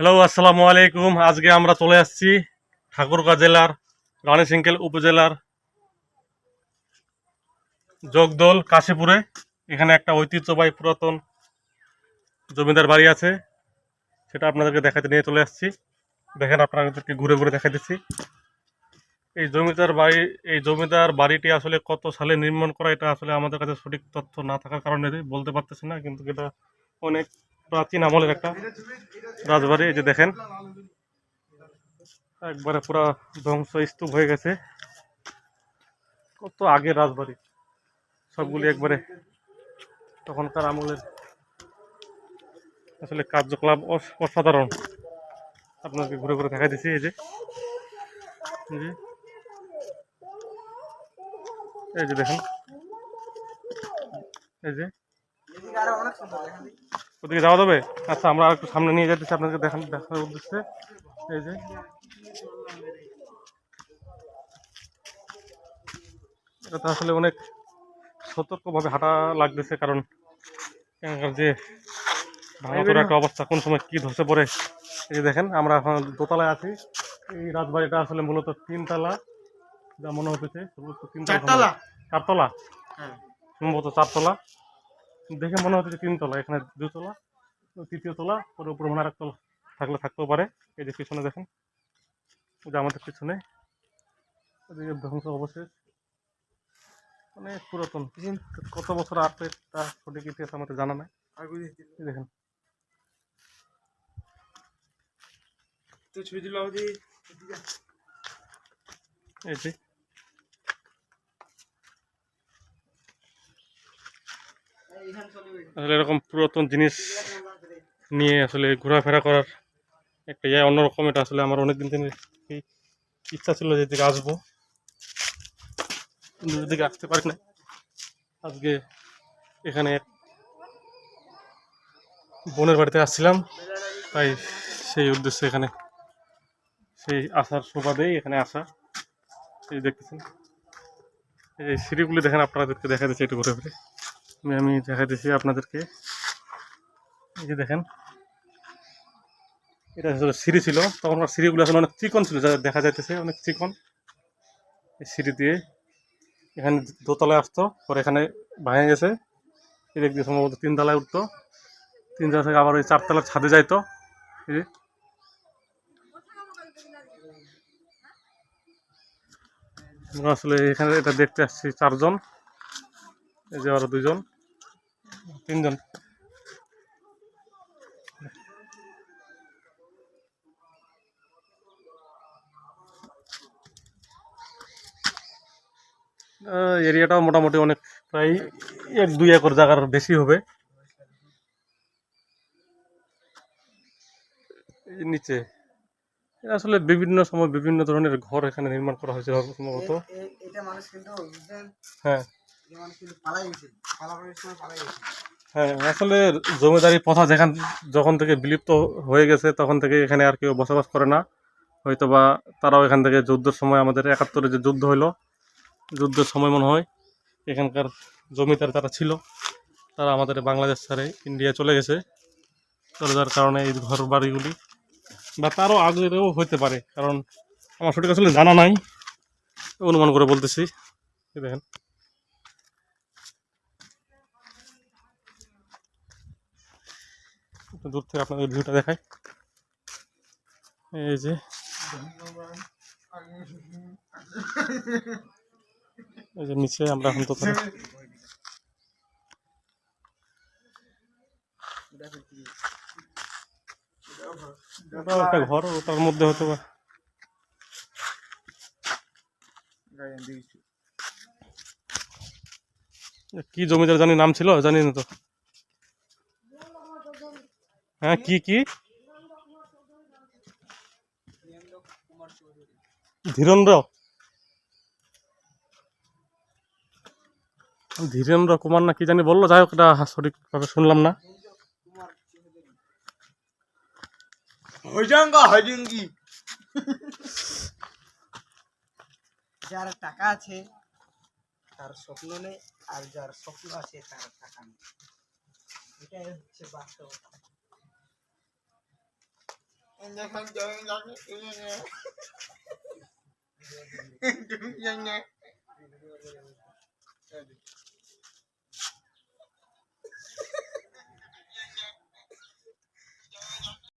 Hello আসসালামু আলাইকুম আজকে আমরা চলে আসছি ঠাকুরগাঁ জেলার রানীশিঙ্কেল উপজেলার জগদল কাশীপুরে। এখানে একটা ঐতিহ্যবাহী পুরাতন জমিদার বাড়ি আছে, সেটা আপনাদেরকে দেখাতে নিয়ে চলে আসছি। দেখেন, আপনাদেরকে ঘুরে ঘুরে দেখা দিচ্ছি। এই জমিদার বাড়ি, এই জমিদার বাড়িটি আসলে কত সালে নির্মাণ করা, এটা আসলে আমাদের কাছে সঠিক তথ্য না থাকার কারণে বলতে পারতেছি না, কিন্তু এটা অনেক প্রাচীন আমলের একটা রাজবাড়ি, এই যে দেখেন। একবারে পুরা ধ্বংস স্তূপ হয়ে গেছে। কত আগের রাজবাড়ি। সবগুলি একবারে তখনকার আমলের আসলে কার্যকলাপ অস- অসাধারণ। আপনাকে ঘুরে ঘুরে দেখা দিচ্ছি এই যে। এই যে দেখেন। এই যে। ওদিকে যাওয়া যাবে? আচ্ছা আমরা আর একটু সামনে নিয়ে যেতেছি আপনাকে দেখান দেখার উদ্দেশ্যে। এই যে। এটা তো আসলে অনেক সতর্কভাবে হাঁটা লাগতেছে কারণ এখানকার যে ভাঙাচোরা একটা অবস্থা কোন সময় কি ধসে পড়ে এই যে দেখেন আমরা এখন দোতলায় আছি। এই রাজবাড়িটা আসলে মূলত তিনতলা যা মনে হতেছে তিনতলা চারতলা? চারতলা? হ্যাঁ। সম্ভবত চারতলা। দেখে মনে হচ্ছে তিনতলা এখানে দুতলা তৃতীয় তলা পরে উপরে মনে তলা থাকলে থাকতেও পারে। এই যে পিছনে দেখেন যে আমাদের পিছনে এদিকে ধ্বংস অবশেষ। অনেক পুরাতন। কত বছর আছে তা সঠিক ইতিহাস আমাদের জানা নাই। দেখেন। তো ছবি দিল এই যে। আসলে এরকম পুরাতন জিনিস নিয়ে আসলে ঘোরাফেরা করার একটা ইয়ে অন্যরকম এটা আসলে আমার অনেকদিন থেকে ইচ্ছা ছিল যে এদিকে আসব। কিন্তু এদিকে আসতে পারি না আজকে এখানে বোনের বাড়িতে আসছিলাম। তাই সেই উদ্দেশ্যে এখানে সেই আসার সুবাদেই এখানে আসা। এই দেখতেছেন। এই সিঁড়িগুলি দেখেন, আপনাদেরকে দেখা দিচ্ছি একটু ঘুরে ঘুরে আমি দেখা দিচ্ছি আপনাদেরকে। এই যে দেখেন। এটা আসলে সিঁড়ি ছিল। তখন তখনকার সিঁড়িগুলো আসলে অনেক চিকন ছিল, যা দেখা যাইতেছে, অনেক চিকন। এই সিঁড়ি দিয়ে এখানে দোতলায় আসতো, পরে এখানে ভাঙে গেছে। এদিক দিয়ে সম্ভবত তিনতলায় উঠতো। তিনতলা থেকে আবার ওই চারতলার ছাদে যাইতো। এই আমরা আসলে এখানে এটা দেখতে আসছি চারজন। এই যে আরও দুজন তিনজন। এরিয়াটাও মোটামুটি অনেক প্রায় এক দুই একর জায়গার বেশি হবে। এই নিচে। আসলে বিভিন্ন সময় বিভিন্ন ধরনের ঘর এখানে নির্মাণ করা হয়েছে সম্ভবত। হ্যাঁ। হ্যাঁ আসলে জমিদারি প্রথা যেখান, যখন থেকে বিলুপ্ত হয়ে গেছে, তখন থেকে এখানে আর কেউ বসবাস করে না। হয়তো বা তারাও এখান থেকে যুদ্ধের সময় আমাদের একাত্তরে যে যুদ্ধ হলো যুদ্ধের সময় মনে হয়, এখানকার জমিদার যারা ছিল, তারা আমাদের বাংলাদেশ ছাড়ে ইন্ডিয়া চলে গেছে। চলে যাওয়ার কারণে এই ঘর বাড়িগুলি, বা তারও আগেও হইতে পারে, কারণ আমার সঠিক আসলে জানা নাই, অনুমান করে বলতেছি। দেখেন। দূর থেকে আপনাদের ভিউটা দেখাই। এই যে। এই যে নিচে আমরা এখন তো একটা ঘর, ওটার মধ্যে হয়তো বা কি জমিদার জানি নাম ছিল? জানি না তো। হ্যাঁ কি কি? ধীরেন্দ্র। ধীরেন্দ্র কুমার না কি জানি বলল যাই হোক এটা সঠিকভাবে শুনলাম না। হজঙ্গা হজঙ্গি যার টাকা আছে তার স্বপ্ন নেই আর যার স্বপ্ন আছে তার টাকা নেই। এটাই হচ্ছে বাস্তবতা। ยังมันเดินยังยังไงยังไง